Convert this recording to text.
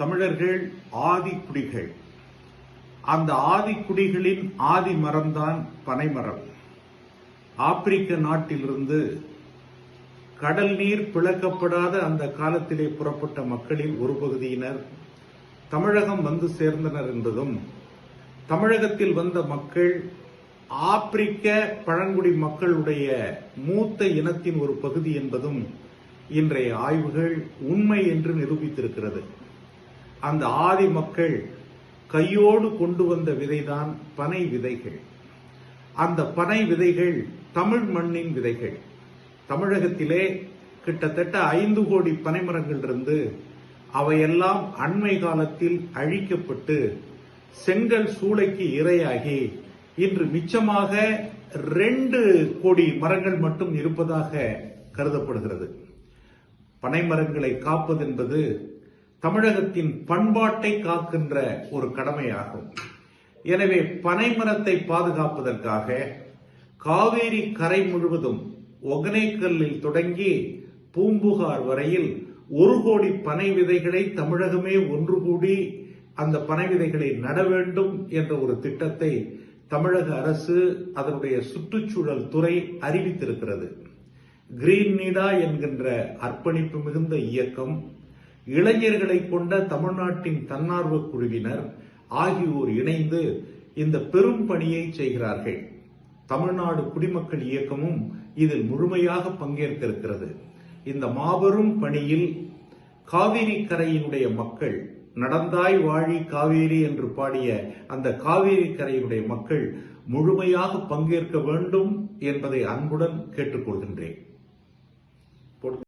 தமிழர்கள் ஆதிக்குடிகள் அந்த ஆதிக்குடிகளின் ஆதி மரம்தான் பனைமரம். ஆப்பிரிக்க நாட்டிலிருந்து கடல் நீர் பிளக்கப்படாத அந்த காலத்திலே புறப்பட்ட மக்களில் ஒரு பகுதியினர் தமிழகம் வந்து சேர்ந்தனர் என்பதும் தமிழகத்தில் வந்த மக்கள் ஆப்பிரிக்க பழங்குடி மக்களுடைய மூத்த இனத்தின் ஒரு பகுதி என்பதும் இன்றைய ஆய்வுகள் உண்மை என்று நிரூபித்திருக்கிறது. அந்த ஆதி மக்கள் கையோடு கொண்டு வந்த விதைதான் பனை விதைகள். அந்த பனை விதைகள் தமிழ் மண்ணின் விதைகள். தமிழகத்திலே கிட்டத்தட்ட ஐந்து கோடி பனைமரங்கள் இருந்து அவையெல்லாம் அண்மை காலத்தில் அழிக்கப்பட்டு செங்கல் சூளைக்கு இரையாகி இன்று மிச்சமாக ரெண்டு கோடி மரங்கள் மட்டும் இருப்பதாக கருதப்படுகிறது. பனைமரங்களை காப்பது என்பது தமிழகத்தின் பண்பாட்டை காக்கின்ற ஒரு கடமையாகும். எனவே பனைமரத்தை பாதுகாப்பதற்காக காவேரி கரை முழுவதும் ஒகனைக்கல்லில் தொடங்கி பூம்புகார் வரையில் ஒரு கோடி பனை விதைகளை தமிழகமே ஒன்று கூடி அந்த பனை விதைகளை நட வேண்டும் என்ற ஒரு திட்டத்தை தமிழக அரசு அதனுடைய சுற்றுச்சூழல் துறை அறிவித்திருக்கிறது. கிரீன் நீடா என்கின்ற அர்ப்பணிப்பு மிகுந்த இயக்கம் இளைஞர்களை கொண்ட தமிழ்நாட்டின் தன்னார்வ குழுவினர் ஆகியோர் இணைந்து இந்த பெரும் பணியை செய்கிறார்கள். தமிழ்நாடு குடிமக்கள் இயக்கமும் இதில் முழுமையாக பங்கேற்கிருக்கிறது. இந்த மாபெரும் பணியில் காவிரி கரையினுடைய மக்கள் நடந்தாய் வாழி காவேரி என்று பாடிய அந்த காவேரி கரையினுடைய மக்கள் முழுமையாக பங்கேற்க வேண்டும் என்பதை அன்புடன் கேட்டுக்கொள்கின்றேன்.